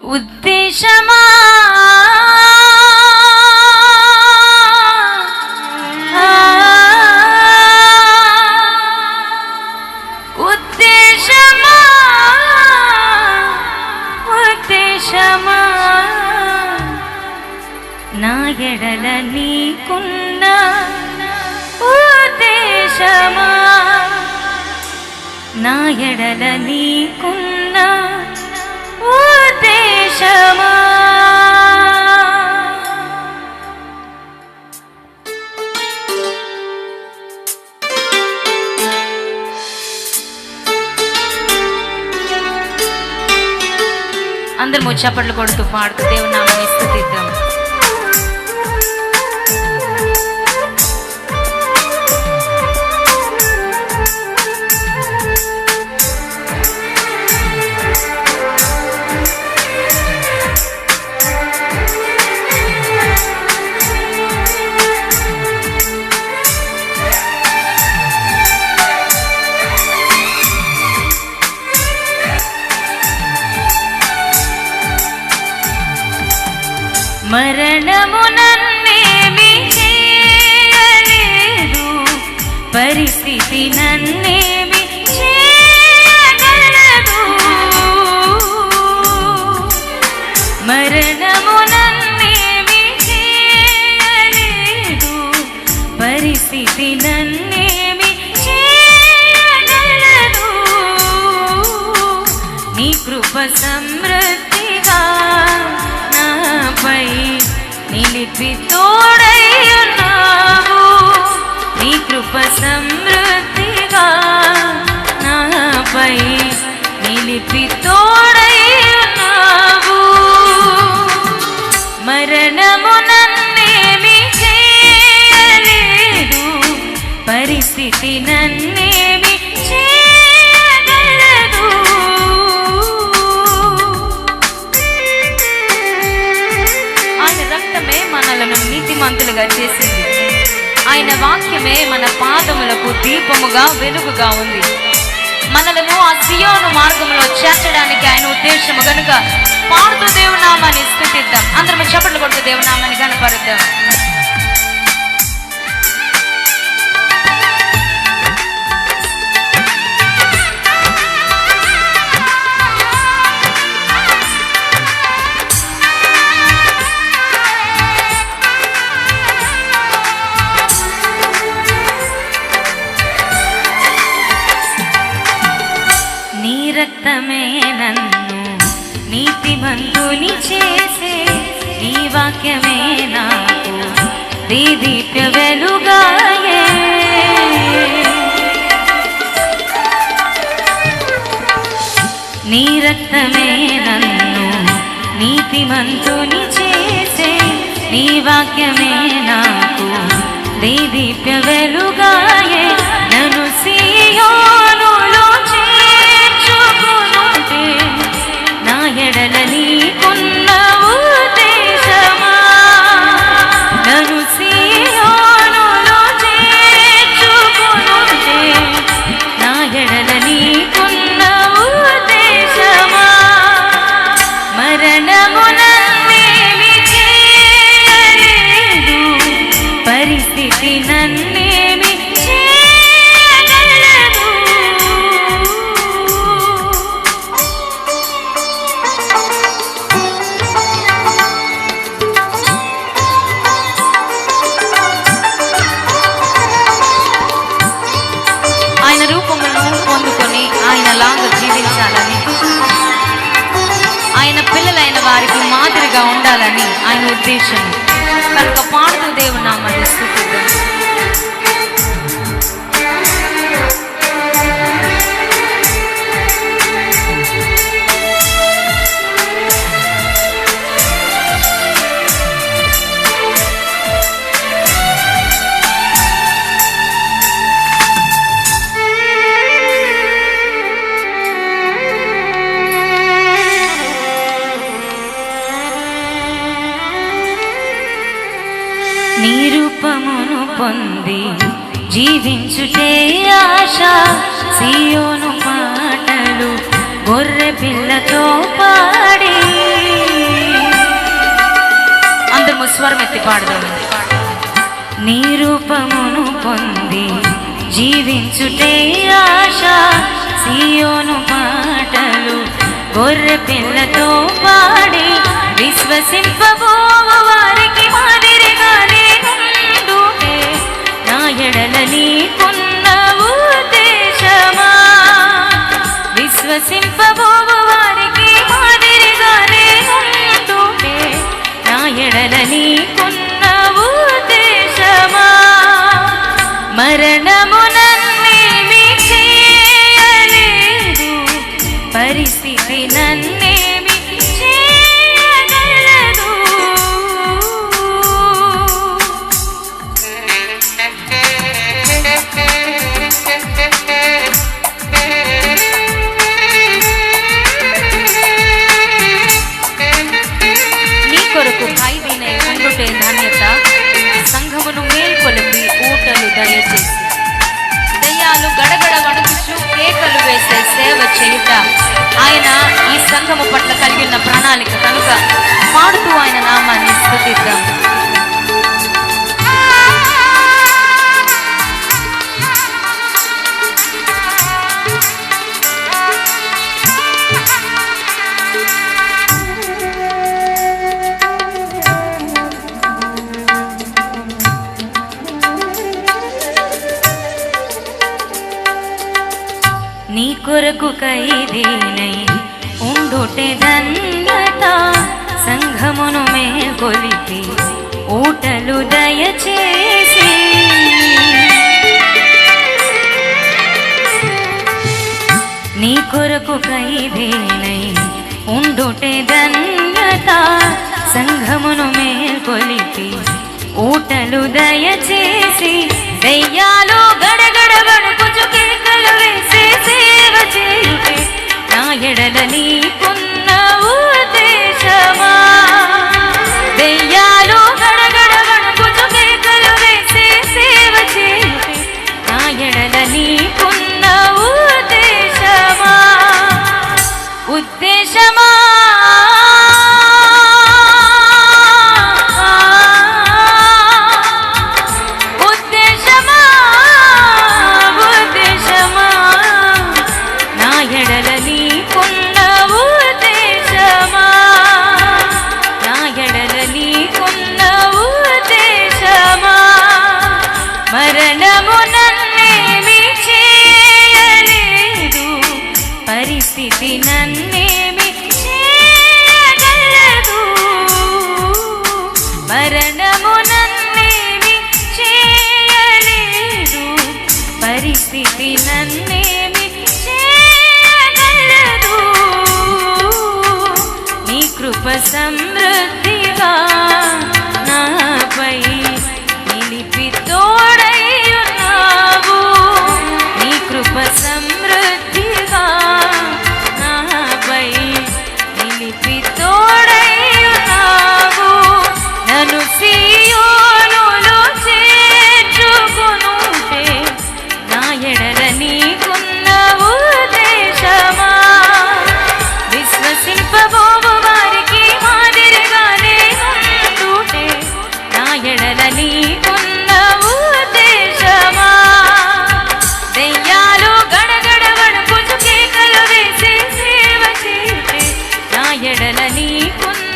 ఉద్దేశమా? ఉద్దేశమా? ఉద్దేశమా? నా ఎడల నీకున్న ఉద్దేశమా? నా ఎడల నీకున్న ఉద్దేశమా అందరు ముచ్చప్పట్లు కొడుతూ పాడుతూ దేవుని నామని స్థుతిద్దాం. మరణము చేయలేదు పరిస్థితి నన్నేమి చేయగలదు. మరణము చేయలేదు పరిస్థితి నన్నేమి చేయగలదు. నీ కృప నిలిపి తోడయ్యున్నావు నీ కృప సమృద్ధిగా నాపై నిలిపి తోడయ్యున్నావు మరణము నన్నేమి చేయలేదు. పరిస్థితి నన్నేమి నీతిమంతులుగా చేసింది. ఆయన వాక్యమే మన పాదములకు దీపముగా వెలుగుగా ఉంది. మనలను ఆ సియోను మార్గంలో చేర్చడానికి ఆయన ఉద్దేశము కనుక పాడుతూ దేవునామాన్ని స్థుతిద్దాం. అందరం చప్పట్లు కొడుతూ దేవునామాన్ని కనపరుద్దాం నాకు దీదీప్య వెలుగాయే నీ రక్తమే నన్ను నీతిమంతుని చేసే నీ వాక్యమే నాకు nutrition. ఉంది. జీవించుటే ఆశ సియోను పాటలు గొర్రె పిల్లతో పాడి. అందరు స్వరం ఎత్తి పాడదాం. నీ రూపమును పొంది జీవించుటే ఆశ సియోను పాటలు గొర్రె పిల్లతో పాడి. విశ్వసింపబో వారికి ఎడల నీకున్న దేశమా విశ్వసింపబోవు వారికి మాదిరిగానే నేనుండుటే నా ఎడల నీకున్న చేయుట. ఆయన ఈ సంఘము పట్ల కలిగి ఉన్న ప్రణాళిక కనుక పాడుతూ ఆయన నామాన్ని స్థుతిద్దాం. ఉండుటే ధన్యత సంఘమును మేల్కొలిపి ఊటలు దయచేసి. నీ కొరకు ఖైదీనై ఉండుటే ధన్యత సంఘమును మేల్కొలిపి ఊటలు దయచేసి. మరణము నన్నేమి చేయలేదు. పరిస్థితి నన్నేమి చేయగలదు. నీ కృప సమృద్ధిగా నాపై ఎడల నీకున్న